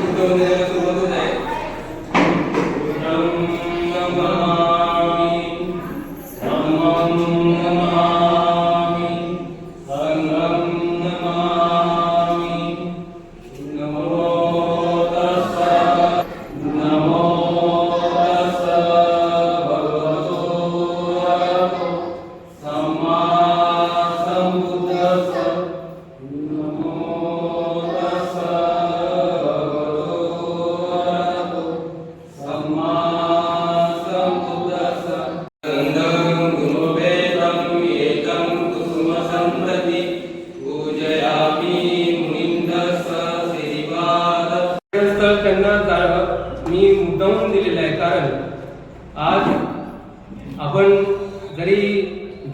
punto de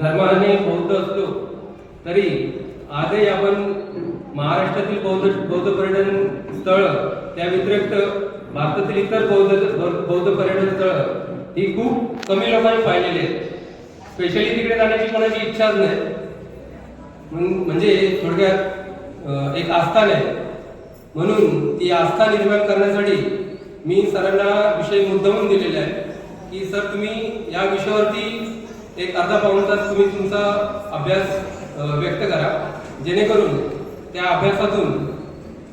धर्माने बौद्ध असलो तरी आजही आपण महाराष्ट्रातील बौद्ध बौद्ध पर्यटन स्थळ त्या व्यतिरिक्त भारतातील इतर बौद्ध बौद्ध पर्यटन स्थळ ही खूप कमी लोकांनी पाहिलेली आहेत. स्पेशली तिकडे जाण्याची कोणाची इच्छाच नाही. म्हणजे थोडक्यात एक आस्थान आहे. म्हणून ती आस्था निर्माण करण्यासाठी मी सरांना विषय मुद्दामून दिलेले आहे की सर तुम्ही या विषयावरती एक अर्धा पाऊण तास तुम्ही तुमचा अभ्यास व्यक्त करा. जेणेकरून त्या अभ्यासातून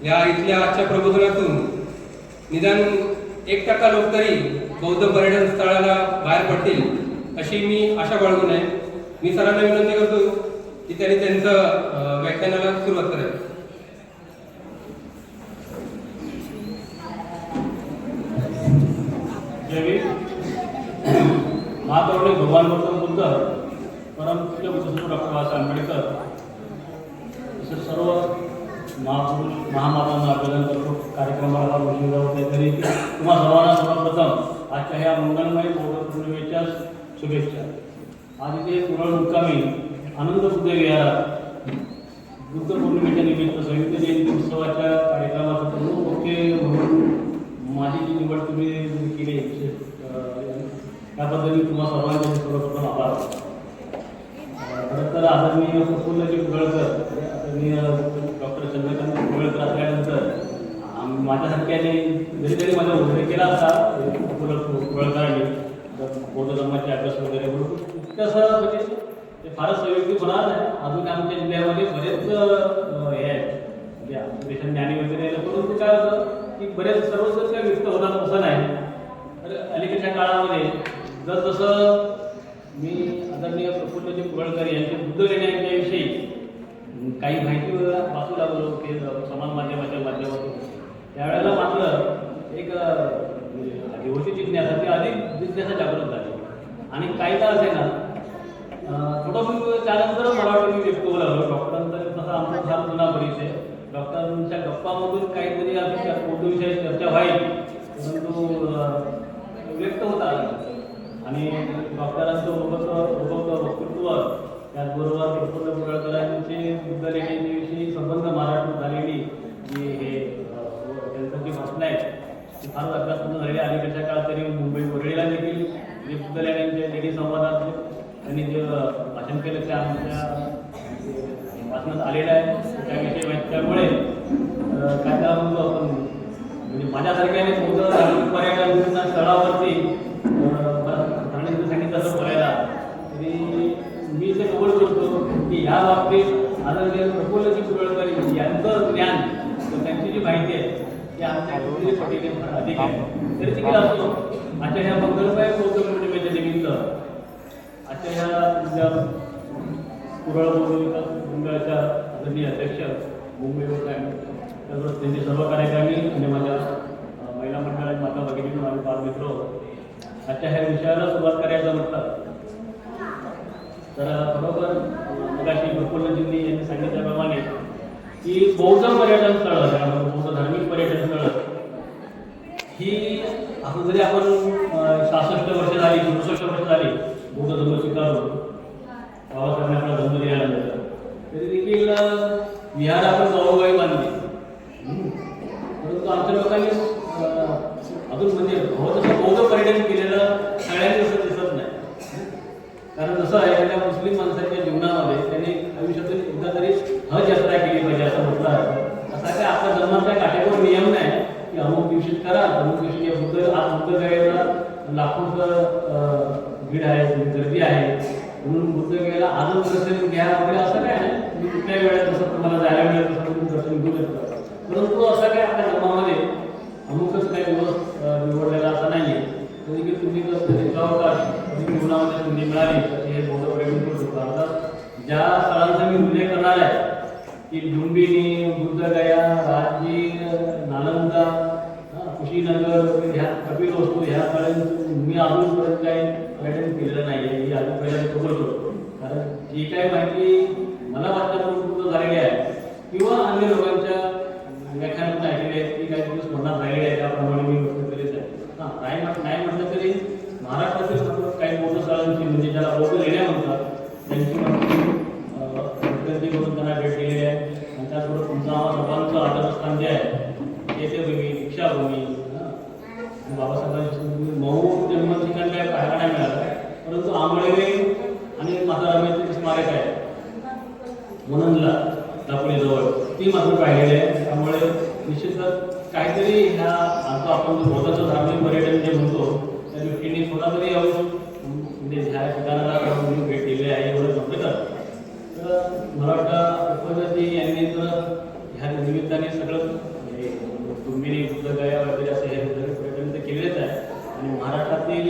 या इथल्या आजच्या प्रबोधनातून निदान एक टक्का लोक तरी बौद्ध पर्यटन स्थळाला बाहेर पडतील अशी मी आशा बाळगून आहे. मी सरांना विनंती करतो की त्यांनी त्यांचं व्याख्यानाला सुरुवात करावी. महातरुणी भगवान गौतम बुद्ध परमपूज्य बुद्धस्वरूप डॉक्टर बाबासाहेब आंबेडकर तसेच सर्व महापुरुष महामातांना अभिनंदन करतो. कार्यक्रमाला फार उशीर होते तरी तुम्हा सर्वांना सर्वप्रथम आजच्या ह्या मंगलमय बौद्ध शुभेच्छा. आज इथे पुरण मुक्कामी आनंद बुद्ध विहारात बुद्ध पौर्णिमेच्या निमित्त संयुक्त जयंती उत्सवाच्या कार्यक्रमाचा प्रमुख मुख्य म्हणून माझी जी निवड तुम्ही केली त्याबद्दल मी तुम्हा सर्वांचे सर्वप्रथम आभार खरं तर आदरणीय प्रफुल्लजी कुगळकर म्हणजे आदरणीय डॉक्टर चंद्रकांत कुगळकर असल्यानंतर माझ्यासारख्याने जरी तरी माझा उल्लेख केला असता प्रफुल्ल कुरळकरांनी बौद्ध धर्माचे अभ्यास वगैरे म्हणून तसं म्हणजे ते फारच संयुक्तिक होणार नाही अजून आमच्या जिल्ह्यामध्ये बरेच हे आहेत म्हणजे देशात ज्ञानी वगैरे आहेत. परंतु काय होतं की बरेच सर्व काय व्यक्त होतात असं नाही तर अलीकडच्या काळामध्ये जर जसं मी आदरणीय प्रफुल्लजी कुरळकर यांचे बुद्ध लेण्यांच्याविषयी काही माहिती वाचू लागलो की समान माध्यमाच्या माध्यमातून त्यावेळेला मात्र एक अं, म्हणजे आधी होती जिज्ञासा ती अधिक जिज्ञासा जागृत झाली आणि काही का असे ना अं, थोडं मी त्यानंतर मला वाटतं मी व्यक्त होऊ लागलो डॉक्टरांचा तसा आमचा फार जुना परिचय डॉक्टरांच्या गप्पामधून काहीतरी आमची विषयी चर्चा व्हायची परंतु अं, व्यक्त होता आला नाही. आणि डॉक्टरांचं उभं उभं वक्तृत्व त्याचबरोबर प्रफुल्ल कुरळकरांची बुद्ध लेण्यांविषयी संबंध महाराष्ट्रात झालेली जी हे अं, त्यांचं जी भाषणं आहेत ती फार अभ्यासपूर्ण झालेली आहे. अलीकडच्या काळात तरी मुंबई वरळीला देखील जे बुद्ध लेण्यांचे लेणी संवादात त्यांनी जे अं, भाषण केलं ते आमच्या वाचनात आलेलं आहे. त्याविषयी माहिती त्यामुळे अं, काय काय म्हणतो आपण? म्हणजे माझ्यासारख्याने बौद्ध धार्मिक पर्यटन स्थळावरती अं, सांगितलं सांगितलं असं बोलायला तरी मी ते कबूल करतो की ह्या बाबतीत आदरणीय प्रफुल्लजी कुरळकर यांचं ज्ञान त्यांची जी माहिती आहे ती आमच्या कुठेतरी पटीने अधिक आहे. तरी देखील असतो आजच्या ह्या मंगलमय गौतम म्हणजे पौर्णिमेच्या निमित्त. आजच्या ह्या कुरळ बौद्ध मंडळाच्या आदरणीय अध्यक्ष मुंबई साहेब त्याचबरोबर त्यांचे सर्व कार्यक्रमी आणि माझ्या अ, महिला मंडळाच्या माता भगिनी आणि बाल मित्र. आजच्या ह्या विषयाला सुरुवात करायचं म्हटलं. तर बरोबर मगाशी प्रफुल्लजींनी यांनी सांगितल्याप्रमाणे की बौद्ध पर्यटन स्थळ त्यामध्ये बौद्ध धार्मिक पर्यटन स्थळ ही आपण जरी आपण सहासष्ट वर्ष झाली चौसष्ट वर्ष झाली बौद्ध धर्म स्वीकारून बाबासाहेबांनी आपला धर्म दिल्यानंतर तरी देखील विहार आपण गावोगावी बांधले. परंतु आमच्या लोकांनी अजून म्हणजे हवं तसं बौद्ध पर्यटन केलेलं सगळ्यांनी असं दिसत नाही. कारण जसं आहे एखाद्या मुस्लिम माणसाच्या जीवनामध्ये त्यांनी आयुष्यातून एकदा तरी हज यात्रा केली पाहिजे असं म्हटलं आहे. असा काय आपल्या जन्माचा काटेकोर नियम नाही की अमुक दिवशी करा अमुक दिवशी या बुद्ध आज बुद्ध जायला लाखोचं भीड आहे गर्दी आहे. म्हणून कुठल्या वेळेला आजच दर्शन घ्या वगैरे असं काय नाही. तुम्ही कुठल्या वेळेला जसं तुम्हाला जायला मिळेल तसं तुम्ही दर्शन घेऊ शकता. परंतु असं काय आपल्या धर्मामध्ये अमुकच काही दिवस निवडलेला असा नाही आहे तरी की तुम्ही जर कधी अवकाश जीवनामध्ये संधी मिळाली तर हे बौद्ध प्रेम करू शकतो. अर्थात ज्या स्थळांचा मी उल्लेख करणार आहे की लुंबिनी बुद्धगया राजगीर नालंदा कभी वगैरे ह्या कपिल वस्तू ह्या पर मी अजूनपर्यंत काही पर्यटन केलेलं नाही ही अजून पहिल्यांदा कबूल करतो कारण जी काही माहिती मला वाटतं झालेली आहे निमित्ताने सगळं म्हणजे तुम्ही बुद्धगया वगैरे असं हे वगैरे पर्यटन तर केलेच आहे आणि महाराष्ट्रातील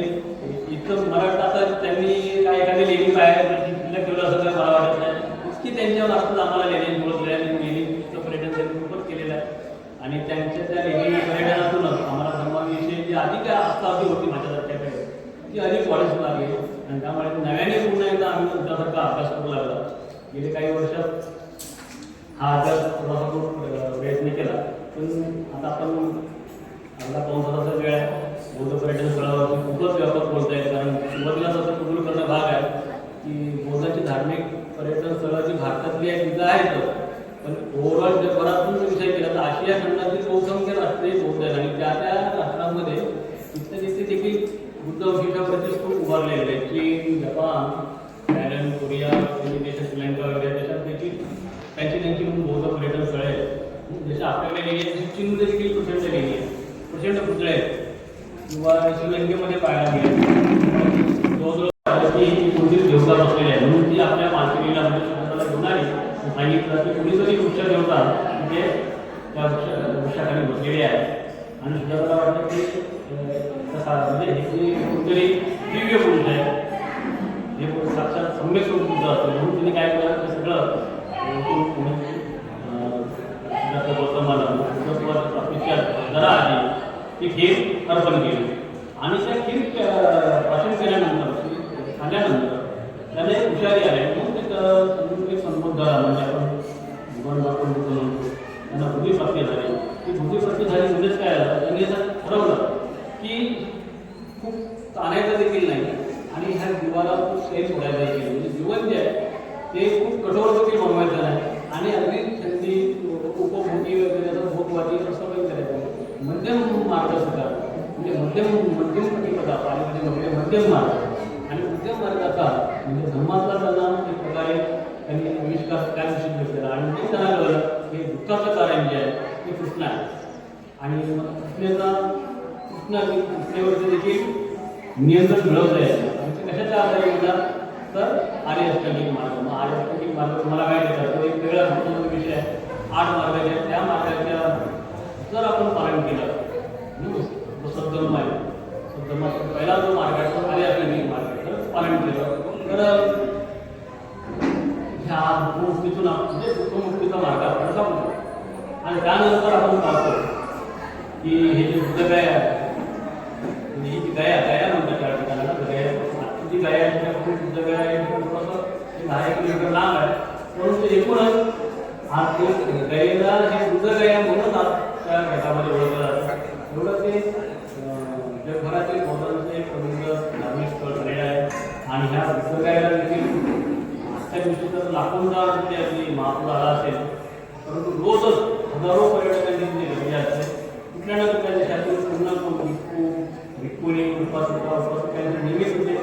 इथं महाराष्ट्रात त्यांनी काय एखादी लेणी बाहेर शिल्लक ठेवलं असं काय मला वाटत नाही इतकी त्यांच्या वास्तव आम्हाला लेणी ओळखल्या आणि लेणीचं पर्यटन त्यांनी खूपच केलेलं आहे आणि त्यांच्या त्या लेणी पर्यटनातूनच आम्हाला धर्माविषयी जी अधिक आस्था होती होती माझ्यासारख्याकडे ती अधिक वाढत लागली आणि त्यामुळे नव्याने पुन्हा एकदा आम्ही तुमच्यासारखा अभ्यास करू लागला गेले काही वर्षात हा अभ्यास थोडासा खूप अं, प्रयत्न केला पण आता आपण आपला पाऊस तासाचा वेळ आहे. बौद्ध पर्यटन स्थळावरती खूपच व्यापक बोलत आहे कारण सुरुवातीला जसं कबूल करणं भाग आहे की बौद्धाची धार्मिक पर्यटन स्थळं जी भारतातली आहे तिथं आहेत पण ओव्हरऑल जगभरातून जर विचार केला तर आशिया खंडातील बहुसंख्य राष्ट्रीय बौद्ध आहेत आणि त्या त्या राष्ट्रांमध्ये तिथं तिथे देखील बुद्ध वंशीच्या प्रतिष्ठूप उभारलेले आहेत. चीन जपान थायलंड कोरिया श्रीलंका वगैरे देशात देखील त्यांची त्यांची म्हणून बौद्ध पर्यटन स्थळे आहेत जसे आपल्याकडे लेणी आहेत चीनमध्ये देखील प्रचंड लेणी आहे. प्रचंड पुतळे आहेत? किंवा श्रीलंकेमध्ये पाहायला गेले. जवळजवळ देवता बसलेली आहे म्हणून ती आपल्या मालकिनीला म्हणजे स्वतःला घेऊन आली. आणि सांगितलं वृक्ष देवता म्हणजे त्या वृक्ष वृक्षाखाली बसलेली आहे. आणि सुद्धा वाटतं की तसा म्हणजे हे जे दिव्य पुरुष आहे. हे साक्षात सम्यक स्वरूप असतो. म्हणून तिने काय केलं? ती खीर अर्पण केली. आणि त्या खीर अं, केल्यानंतर खाल्ल्यानंतर त्याला एक हुशारी आली. म्हणून ते एक संबोध झाला. म्हणजे आपण भगवान म्हणतो त्यांना बुद्धिप्राप्ती झाली. ती बुद्धिप्राप्ती झाली म्हणजेच काय झालं? त्यांनी असं ठरवलं की खूप ताणायचं देखील नाही. आणि ह्या जीवाला खूप सेफ सोडायचं देखील. म्हणजे जीवन जे आहे ते खूप कठोर देखील बनवायचं नाही. आणि अगदी थंडी उपभोगी वगैरे भोगवादी असं काही करायचं. मध्यम मार्ग सुद्धा म्हणजे मध्यम मध्यम प्रतिपदा पालीमध्ये म्हणजे मध्यम मार्ग. आणि मध्यम मार्गाचा म्हणजे धर्मातला त्यांना एक प्रकारे त्यांनी आविष्कार त्या दिवशी केला आणि ते त्यांना कळलं की दुःखाचं कारण जे आहे ते कृष्ण आहे. आणि कृष्णेचा कृष्ण कृष्णेवरती देखील नियंत्रण मिळवलं आहे. आणि कशाच्या आधारे येतात? तर आर्य अष्टांगिक मार्ग. मग आर्य अष्टांगिक मार्ग तुम्हाला काय देतात? तो एक वेगळा संपूर्ण विषय आहे. आठ मार्गाचे त्या मार्गाच्या जर आपण पालन केलं हम्म, सद्धर्म आहे. सद्धर्माचा पहिला जो मार्ग आहे तो खाली अष्टांगिक मार्ग आहे. तर पालन केलं तर ह्या मुक्तीतून म्हणजे दुःखमुक्तीचा मार्ग आपण सांगतो आणि त्यानंतर आपण पाहतो की हे जे बुद्ध गया आहे म्हणजे ही जी गया गया म्हणतात त्या ठिकाणाला तर गया आजची जी गया आहे त्या बुद्ध गया आहे थोडंसं दहा एक किलोमीटर लांब आहे. परंतु एकूणच आज ते गयेला हे बुद्ध गया म्हणून आज त्या गटामध्ये ओळखलं जातं. एवढं ते जगभरातील बौद्धांचे एक प्रमुख धार्मिक स्थळ झालेलं आहे. आणि ह्या बुद्ध देखील आजच्या दिवशी तर लाखोंदा म्हणजे आपली महापूर आला असेल. परंतु रोजच हजारो पर्यटकांची तिथे गर्दी असते. कुठल्या ना कुठल्या देशातून पूर्ण कोण भिक्खू भिक्खुनी उपासिका उपासिकांची नेहमीच तिथे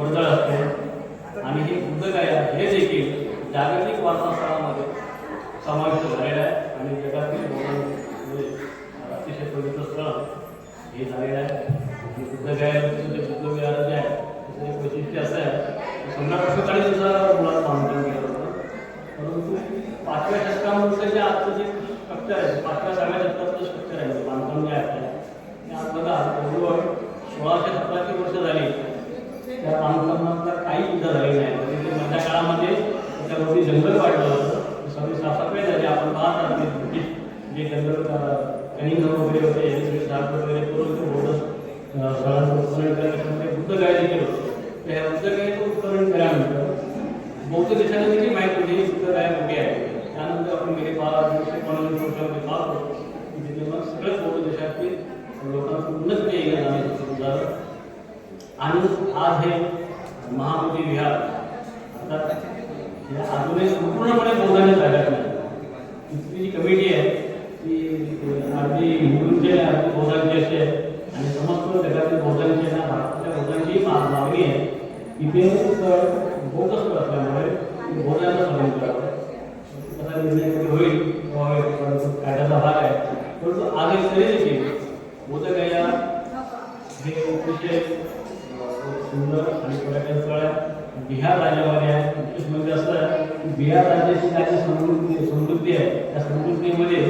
वर्दळ असते. आणि हे बुद्धगाया हे देखील जागतिक वारसा स्थळामध्ये समाविष्ट झालेलं आहे. आणि जगातील पवित्र स्थळ हे झालेलं आहे. बुद्ध गायचं जे बुद्ध विहार जे आहे वैशिष्ट्य असं आहे. पन्नास वर्ष चाळीस हजार मुळात कनिंग वगैरे होते हे सगळे साफ वगैरे करून ते बोर्ड सगळ्यांचं उत्खनन केलं त्याच्यामध्ये बुद्ध गाय देखील होते तर ह्या बुद्ध गायचं उत्खनन केल्यानंतर बौद्ध देशाला देखील माहीत होती ही बुद्ध गाय मोठी आहे त्यानंतर आपण गेले पाच वर्षे पन्नास वर्षामध्ये पाहतो की तिथे मग सगळ्याच बौद्ध देशातील लोकांचं उन्नत येणं जाणं सुरू झालं आणि आज हे महाबोधी विहार अर्थात हे अजूनही संपूर्णपणे बौद्धाने जागा नाही इथली जी कमिटी आहे ती अगदी हिंदूंचे अगदी बौद्धांची अशी आहे आणि समस्त जगातील बौद्धांची आहे ना भारतातल्या बौद्धांची मा- मागणी आहे इथे एक बौद्ध असल्यामुळे ते बौद्धांना स्वाधीन करावं कसा निर्णय कधी होईल? परंतु कायद्याचा भाग आहे. परंतु आदेश तरी देखील बौद्ध गया हे अतिशय सुंदर आणि पर्यटन स्थळ आहे. बिहार राज्यामध्ये आहे. विशेष म्हणजे असं आहे बिहार राज्याची काय समृद्धी समृद्धी आहे त्या समृद्धीमध्ये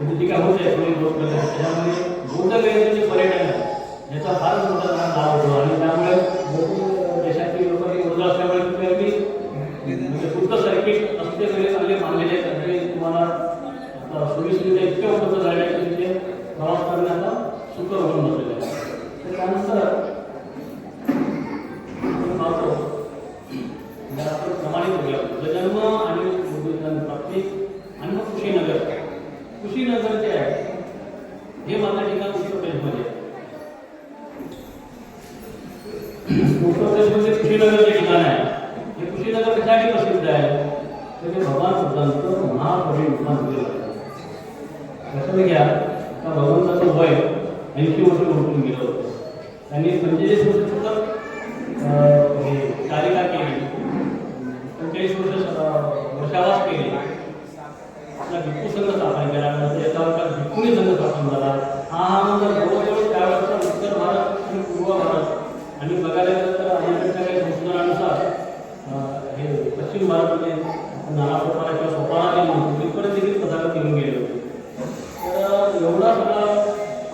म्हणजे काय होत आहे थोडी गोष्ट करते त्याच्यामध्ये बौद्ध जे पर्यटन आहे याचा फार मोठा लाभ होतो. आणि त्यामुळे असल्यामुळे तिथे अगदी म्हणजे फक्त सर्किट असते सगळे चांगले मानलेले आहेत. सगळे तुम्हाला आता सोयीसुविधा इतक्या उपलब्ध झाल्या की तिथे प्रवास करण्याचा सुकर होऊन बसलेला आहे. त्यानंतर पाहतो आपण प्रमाणित जन्म आणि प्राप्ती आणि मग कुशीनगर. कुशीनगर जे आहे हे माझ्या ठिकाण उत्तर प्रदेशमध्ये आहे. उत्तर प्रदेशमध्ये कुशीनगर जे आहे? कुशीनगर प्रसिद्ध आहे. तर ते भगवान बुद्धांचं महापरिणाम झालेलं लक्षात घ्या का भगवंताचं वय ऐंशी वर्ष उलटून गेलं होतं. त्यांनी पंचेचाळीस वर्ष फक्त अं, हे कालिका केली पंचेचाळीस वर्ष अं, वर्षावास केली आपला भिक्खू संघ स्थापन केला नंतर याच्यावर का भिक्खुनी संघ स्थापन झाला हा हा नंतर जवळजवळ त्यावेळेचा उत्तर भारत आणि पूर्व भारत आणि बघायला गेलं तर अलीकडच्या काही संशोधनानुसार अं, हे पश्चिम भारतामध्ये नाना नानाप्रमाणे किंवा सोपाना केली होती तिथपर्यंत देखील पदार्थ घेऊन गेले होते. तर एवढा सगळा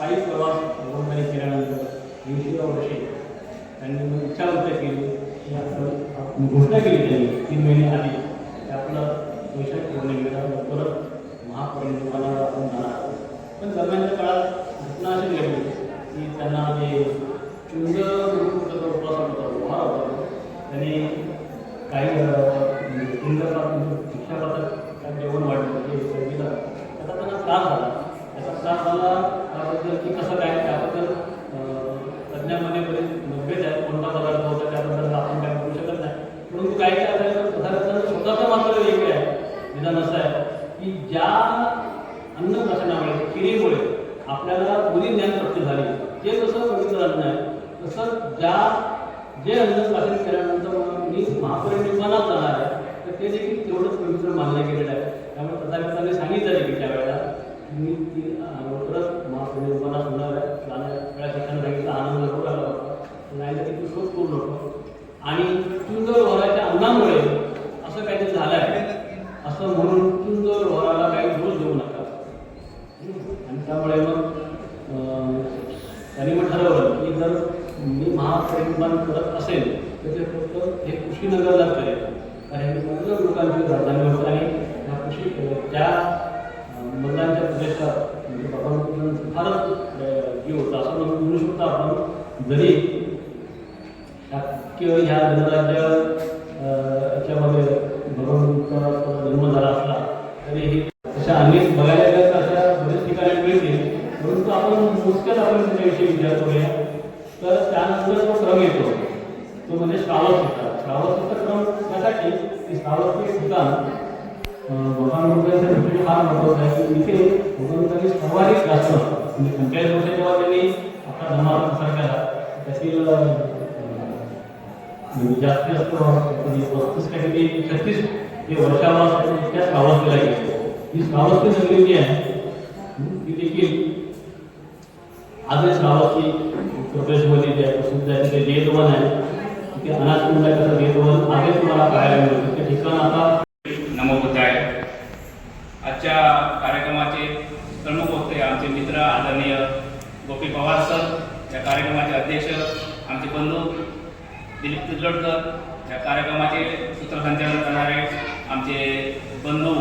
पायी प्रवास भगवंताने केल्यानंतर दिवशी वर्षी त्यांनी इच्छा व्यक्त केली. घोषणा केली त्यांनी तीन महिने आधी. आपलं वैशाख पौर्णिमेला लवकरच महापरिनिर्वाणाला आपण जाणार आहोत पण दरम्यानच्या काळात घटना अशी घडली की त्यांना जे चुंग गुरुकृताचा उपवास होता व्यवहार होता त्यांनी काही इंद्रपात शिक्षापात्रात काही जेवण वाढलं ते दिलं त्याचा त्यांना त्रास झाला त्याचा त्रास झाला त्याबद्दल की कसं काय त्याबद्दल अं, तज्ज्ञांमध्ये बरेच मतभेद आहेत कोणता पदार्थ होता त्याबद्दल आपण काय बोलू शकत नाही परंतु काही काय झालं पदार्थाचं स्वतःचं मात्र वेगळे आहे निदान असं आहे की ज्या अन्न प्राशनामुळे किरीमुळे आपल्याला बुरी ज्ञान प्राप्ती झाली ते कसं पवित्र अन्न आहे तसं ज्या जे अन्न प्राशन केल्यानंतर मी महापरिनिर्वाणात जाणार आहे तर ते देखील तेवढंच पवित्र मानलं गेलेलं आहे त्यामुळे तथागतांनी सांगितलं देखील त्या वेळेला मी ती अं, लवकरच महापरिनिर्वाणात होणार आहे जाण्या वेळा ठिकाणी सांगितलं आनंद लवकर आला होता नाही तर तिथे शोध करू नको आणि चुंद वराच्या अन्नामुळे असं काहीतरी झालं आहे असं म्हणून चुंद वराला काही दोष देऊ नका आणि त्यामुळे मग अं, त्यांनी मग ठरवलं की जर मी निर्माण करत असेल तर ते फक्त हे कुशीनगरलाच करेल कारण लोकांची राजधानी होती आणि त्या कुशी त्या अं, मुलांच्या प्रदेशात म्हणजे भगवान बुद्धांचं फारच अं, हे होतं असं म्हणून म्हणू शकतो आपण जरी शक्य ह्या गणराज्य अं, याच्यामध्ये भगवंताचा जन्म झाला असला तरी हे अशा अनेक बघायला गेलं तर अशा बरेच ठिकाणी मिळतील परंतु आपण मुख्यच आपण त्याच्याविषयी विचार करूया तर त्यानंतर जो क्रम येतो तो म्हणजे श्रावस्तीचा श्रावस्तीचा क्रम यासाठी की श्रावस्ती ठिकाण अं, भगवान बुद्धांच्या दृष्टीने फार महत्वाचं आहे की इथे भगवंतांनी सर्वाधिक जास्त म्हणजे पंचेचाळीस वर्ष जेव्हा त्यांनी आपला धर्मार्थ प्रसार केला म्हणजे जास्तीत जास्त म्हणजे पस्तीस छत्तीस त्या ही श्रावस्ती नगरी जी आहे ती देखील आजही श्रावस्ती उत्तर प्रदेशमध्ये जे आहे प्रसिद्ध आहे देदवन आहे. तिथे आहे देदवन आजही तुम्हाला पाहायला मिळतं. ते ठिकाण आता नमो बुद्धाय आहे आजच्या कार्यक्रमाचे प्रमुख होते आमचे मित्र आदरणीय गोपी पवार सर या कार्यक्रमाचे अध्यक्ष आमचे बंधू दिलीप तिर्लोटकर या कार्यक्रमाचे सूत्रसंचालन करणारे आमचे बंधू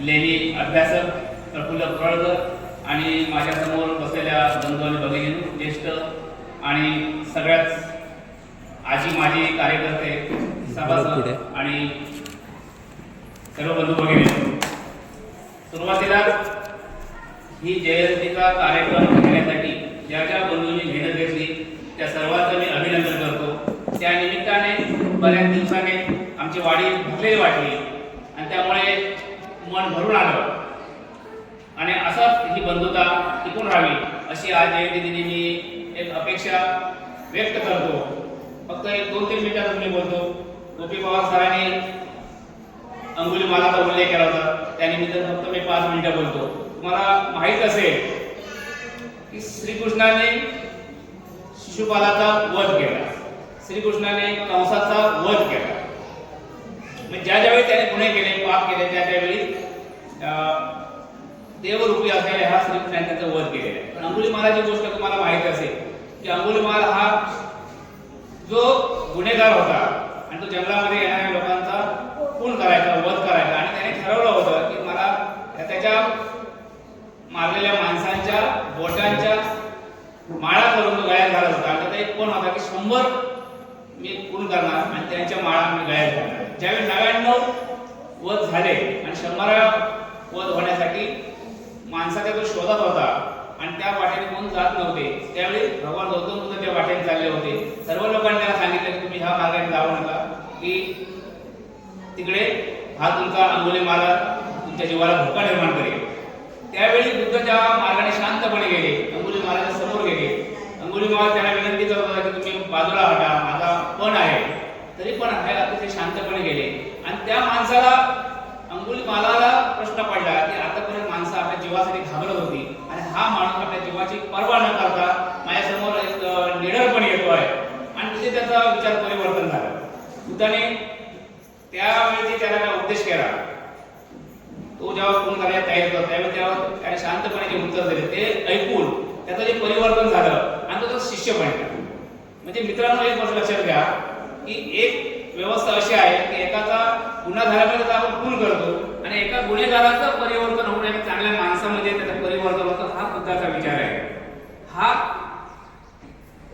लेनी अभ्यासक प्रफुल्ल प्रळकर आणि माझ्यासमोर बसलेल्या बंधू आणि भगिनी ज्येष्ठ आणि सगळ्याच आजी माजी कार्यकर्ते सभासद आणि सर्व बंधू भगिनी सुरुवातीला ही जयंतीचा कार्यक्रम घेण्यासाठी ज्या ज्या बंधूंनी मेहनत घेतली त्या सर्वांचं मी अभिनंदन करतो. त्या निमित्ताने बऱ्याच दिवसाने आमची वाडी भरलेली वाटली आणि त्यामुळे मन भरून आलं. आणि असंच ही बंधुता टिकून राहावी अशी आज जयंती दिनी मी एक अपेक्षा व्यक्त करतो. फक्त एक दोन तीन मिनिटात मी बोलतो. गोपी पवार सरांनी अंगुली मालाचा उल्लेख केला होता. त्यानिमित्त फक्त मी पाच मिनिटं बोलतो. तुम्हाला माहीत असेल की श्रीकृष्णाने शिशुपालाचा वध केला. श्रीकृष्णाने कंसाचा वध केला. म्हणजे ज्या ज्यावेळी त्याने गुन्हे केले पाप केले त्या त्यावेळी अं, देवरूपी असलेल्या हा श्रीकृष्णाने त्याचा वध केलेला आहे. पण अंगुलीमालाची गोष्ट तुम्हाला माहिती असेल की अंगुलीमाल हा जो गुन्हेगार होता आणि तो जंगलामध्ये येणाऱ्या लोकांचा खून करायचा आणि त्याने ठरवलं होतं की मला त्याच्या मारलेल्या माणसांच्या बोटांच्या माळा करून तो गळ्यात घालत होता आणि त्याचा एक कोण होता की शंभर मी पूर्ण करणार आणि त्यांच्या माळा मी गळ्यात घालणार ज्यावेळी नव्याण्णव वध झाले आणि शंभराव्या वध होण्यासाठी माणसाच्या तो शोधात होता आणि त्या वाटेने कोण जात नव्हते त्यावेळी भगवान गौतम बुद्ध त्या वाटेने चालले होते. सर्व लोकांनी त्याला सांगितलं की तुम्ही ह्या मार्गाने जाऊ नका की तिकडे हा तुमचा अंगुली माला तुमच्या जीवाला धोका निर्माण करेल. त्यावेळी बुद्ध त्या मार्गाने शांतपणे गेले अंगुली महाराजा समोर गेले. अंगुली महाराज त्यांना विनंती करत बाजूला हटा माझा पण आहे. तरी पण आहे अतिशय शांतपणे गेले. आणि त्या माणसाला अंगुली मालाला प्रश्न पडला की आतापर्यंत माणसं आपल्या जीवासाठी घाबरत होती. आणि हा माणूस आपल्या जीवाची पर्वा न करता माझ्यासमोर एक निडर पण येतो आहे. आणि तिथे त्याचा विचार परिवर्तन झाला. बुद्धाने त्यावेळी त्याला उपदेश केला? तो जेव्हा फोन करायला तयार होता त्यावेळी तेव्हा त्याने शांतपणे जे उत्तर दिले ते ऐकून त्याचं जे परिवर्तन झालं आणि तो शिष्य बनला. म्हणजे मित्रांनो एक गोष्ट लक्षात घ्या की एक व्यवस्था अशी आहे की एकाचा गुन्हा झाल्यामुळे आपण खून करतो आणि एका गुन्हेगाराचं परिवर्तन होऊन एका चांगल्या माणसामध्ये त्याचं परिवर्तन होतं हा बुद्धाचा विचार आहे. हा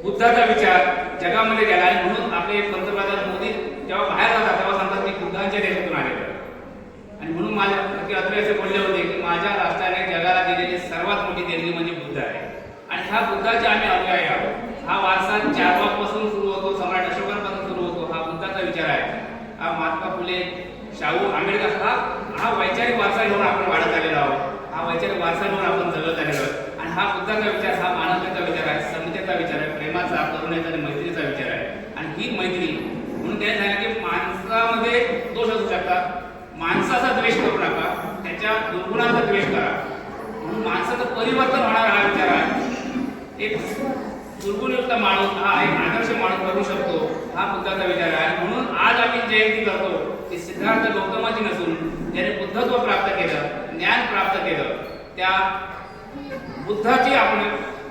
बुद्धाचा विचार जगामध्ये गेला आणि म्हणून आपले पंतप्रधान मोदी जेव्हा बाहेर जातात तेव्हा सांगतात मी बुद्धांच्या देशातून आलेलो आहे. आणि म्हणून माझ्या अत्र असे बोलले होते की माझ्या राष्ट्राने जगाला दिलेली सर्वात मोठी देणगी म्हणजे बुद्ध आहे. आणि ह्या बुद्धाचे आम्ही अनुयायी आहोत. हा वारसा चारवाकपासून सुरू होतो सम्राट अशोकांपासून सुरू होतो हा बुद्धाचा विचार आहे. हा महात्मा फुले शाहू आंबेडकर हा हा वैचारिक वारसा घेऊन आपण वाढत आलेलो आहोत. हा वैचारिक वारसा घेऊन आपण जगत आलेलो आहोत. आणि हा बुद्धाचा विचार हा मानवतेचा विचार आहे समतेचा विचार आहे प्रेमाचा करुणेचा आणि मैत्रीचा विचार आहे. आणि ही मैत्री म्हणून ते सांगितलं की माणसामध्ये दोष असू शकतात. माणसाचा द्वेष करू नका त्याच्या दुर्गुणाचा द्वेष करा. म्हणून माणसाचं परिवर्तन होणार हा विचार आहे. एक दुर्गुणयुक्त माणूस हा एक आदर्श माणूस बनू शकतो हा बुद्धाचा विचार आहे. आणि म्हणून आज आम्ही जयंती करतो ती सिद्धार्थ गौतमाची नसून ज्याने बुद्धत्व प्राप्त केलं ज्ञान प्राप्त केलं त्या बुद्धाची आपण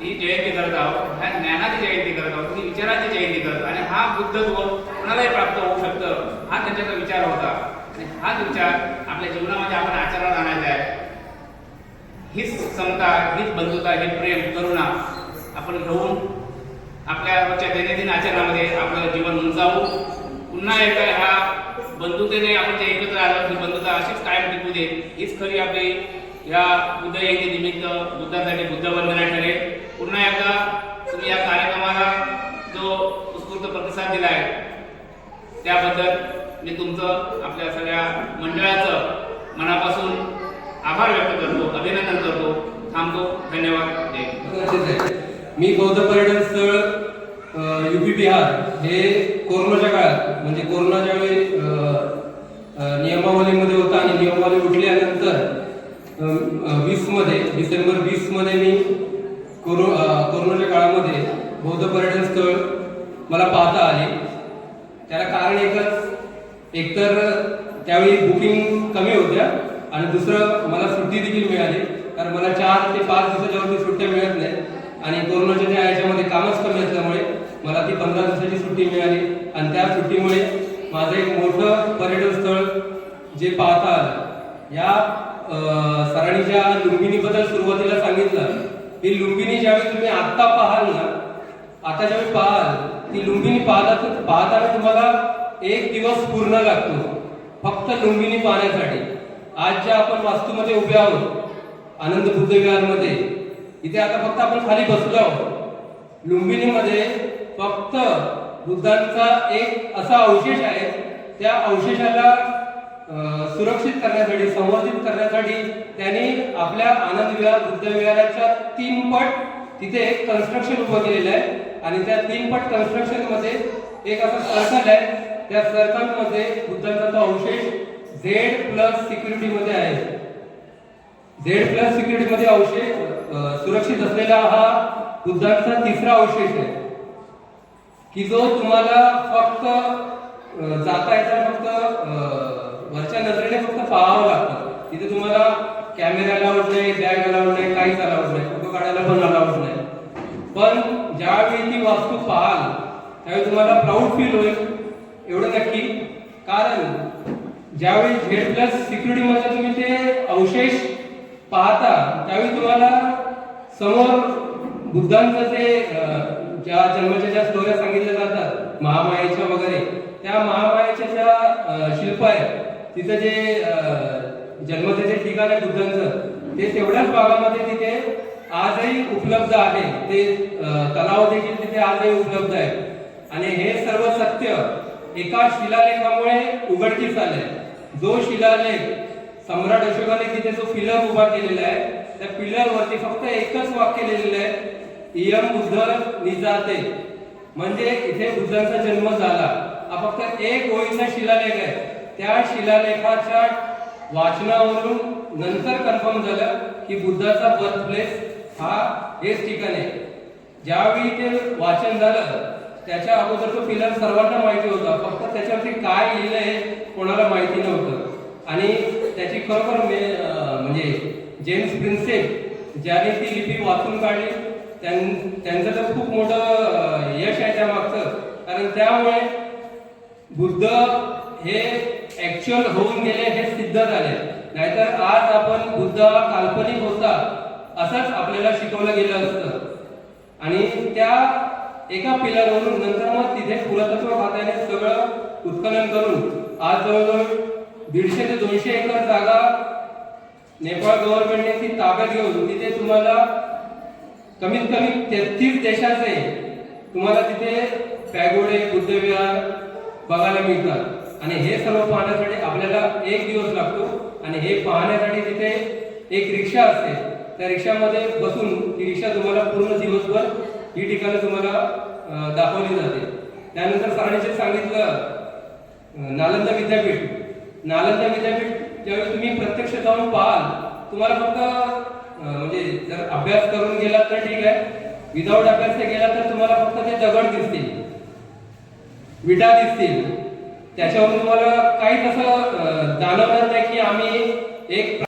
ही जयंती करत आहोत ह्या ज्ञानाची जयंती करत आहोत ही विचाराची जयंती करत आणि हा बुद्धत्व कोणालाही प्राप्त होऊ शकतं हा त्यांच्याचा विचार होता. आणि हाच विचार आपल्या जीवनामध्ये आपण आचरणात आणायचा आहे. हीच समता हीच बंधुता हे प्रेम करुणा आपण घेऊन आपल्या रोजच्या दैनंदिन आचरणामध्ये आपलं जीवन उंचावू पुन्हा एकदा ह्या बंधुतेने आपण जे एकत्र आलो ही बंधुता अशीच कायम टिकू दे. हीच खरी आपली ह्या बुद्ध जयंती निमित्त बुद्धासाठी बुद्ध वंदना ठरेल. पुन्हा एकदा तुम्ही या कार्यक्रमाला जो उत्स्फूर्त प्रतिसाद दिला आहे त्याबद्दल मी तुमचं आपल्या सगळ्या मंडळाचं मनापासून आभार व्यक्त करतो अभिनंदन करतो. थांबतो. धन्यवाद. जय मी बौद्ध पर्यटन स्थळ युपी बिहार हे कोरोनाच्या काळात म्हणजे कोरोनाच्या वेळी नियमावलीमध्ये होता आणि नियमावली उठल्यानंतर वीसमध्ये डिसेंबर वीसमध्ये मी कोरो कोरोनाच्या काळामध्ये बौद्ध पर्यटन स्थळ मला पाहता आले. त्याला कारण एकच एकतर त्यावेळी बुकिंग कमी होत्या आणि दुसरं मला सुट्टी देखील मिळाली. कारण मला चार ते पाच दिवसाच्या वरती सुट्ट्या मिळत नाही आणि कोरोनाच्या त्या याच्यामध्ये कामच कमी असल्यामुळे मला ती पंधरा दिवसाची सुट्टी मिळाली. आणि त्या सुट्टीमुळे माझं एक मोठं पर्यटन स्थळ जे पाहता आलं या अं, सरांनी ज्या लुंबिनीबद्दल सुरुवातीला सांगितलं. ही लुंबिनी ज्यावेळी तुम्ही आत्ता पाहाल ना आता ज्यावेळी पाहाल ती लुंबिनी पाहता पाहताना तुम्हाला एक दिवस पूर्ण लागतो. फक्त लुंबिनी पाहण्यासाठी. आज ज्या आपण वास्तूमध्ये उभे आहोत आनंद बुद्ध विहारमध्ये इथे आता फक्त आपण खाली बसलो आहोत. लुंबिनीमध्ये फक्त बुद्धांचा एक असा अवशेष आहे त्या अवशेषाला सुरक्षित करण्यासाठी संवर्धित करण्यासाठी त्यांनी आपल्या आनंद विहार बुद्ध विहाराच्या तीन पट तिथे एक कन्स्ट्रक्शन उभं केलेलं आहे. आणि त्या तीन पट कन्स्ट्रक्शनमध्ये एक असं सर्कल आहे. त्या सर्कलमध्ये बुद्धांचा तो अवशेष झेड प्लस सिक्युरिटी मध्ये आहे. झेड प्लस सिक्युरिटी मध्ये अवशेष सुरक्षित असलेला हा बुद्धांचा तिसरा अवशेष आहे. की जो तुम्हाला फक्त जाता येता फक्त वरच्या नजरेने फक्त पाहावं लागतं. तिथे तुम्हाला कॅमेरा अलाउड नाही बॅग अलाउड नाही काहीच अलाउड नाही फोटो काढायला पण अलाउड नाही. पण ज्यावेळी ती वास्तू पाहाल त्यावेळी तुम्हाला प्राऊड फील होईल. एवढं नक्की. कारण ज्यावेळी झेड प्लस सिक्युरिटी मध्ये तुम्ही ते अवशेष पाहता त्यावेळी तुम्हाला समोर बुद्धांचं ते ज्या जन्माच्या ज्या स्टोऱ्या सांगितल्या जातात महामायेच्या वगैरे त्या महामायेच्या ज्या शिल्प आहेत तिथं जे अं, जन्माचं जे ठिकाण आहे बुद्धांचं ते तेवढ्याच भागामध्ये तिथे आजही उपलब्ध आहे. ते तलाव देखील तिथे आजही उपलब्ध आहे आणि हे सर्व सत्य एका शिलालेखामुळे उघडकीस आले जो शिलालेख सम्राट अशोकाने तिथे जो पिलर उभा केलेला आहे त्या पिलर वरती फक्त एकच वाक्य लिहिलेलं आहे इयम बुद्ध निजाते. म्हणजे इथे बुद्धांचा जन्म झाला. हा फक्त एक ओळीचा शिलालेख आहे. त्या शिलालेखाच्या वाचनावरून नंतर कन्फर्म झालं की बुद्धाचा बर्थ प्लेस हा हेच ठिकाण आहे. ज्यावेळी ते वाचन झालं त्याच्या अगोदर तो पिलर सर्वांना माहिती होता. फक्त त्याच्यावरती काय लिहिलंय कोणाला माहिती नव्हतं. आणि त्याची खरोखर मे- म्हणजे जेम्स प्रिन्सेप ज्याने ती लिपी वाचून काढली त्यां- त्यांचं तर खूप मोठं यश आहे त्यामागचं. कारण त्यामुळे बुद्ध हे ऍक्च्युअल होऊन गेले हे सिद्ध झाले. नाहीतर आज आपण बुद्ध हा काल्पनिक होता असंच आपल्याला शिकवलं गेलं असतं. आणि त्या एका पिलरवरून नंतर मग तिथे पुरातत्व खात्याने सगळं उत्खनन करून आज जवळजवळ दीडशे ते दोनशे एकर जागा नेपाळ गव्हर्नमेंटने ती ताब्यात घेऊन तिथे तुम्हाला कमीत कमी तेहतीस देशाचे तुम्हाला तिथे पॅगोडे बुद्धविहार बघायला मिळतात. आणि हे सर्व पाहण्यासाठी आपल्याला एक दिवस लागतो. आणि हे पाहण्यासाठी तिथे एक रिक्षा असते. त्या रिक्षामध्ये बसून ती रिक्षा तुम्हाला पूर्ण दिवसभर ही ठिकाणं तुम्हाला दाखवली जाते. त्यानंतर सरांनी जे सांगितलं नालंदा विद्यापीठ. नालंदा विद्यापीठ ज्यावेळी तुम्ही प्रत्यक्ष जाऊन पाहाल तुम्हाला फक्त म्हणजे जर अभ्यास करून गेलात तर ठीक आहे. विदाऊट अभ्यास गेला तर तुम्हाला फक्त ते दगड दिसतील. विटा दिसतील. त्याच्यावर तुम्हाला काहीच असं जाणवणार नाही की आम्ही एक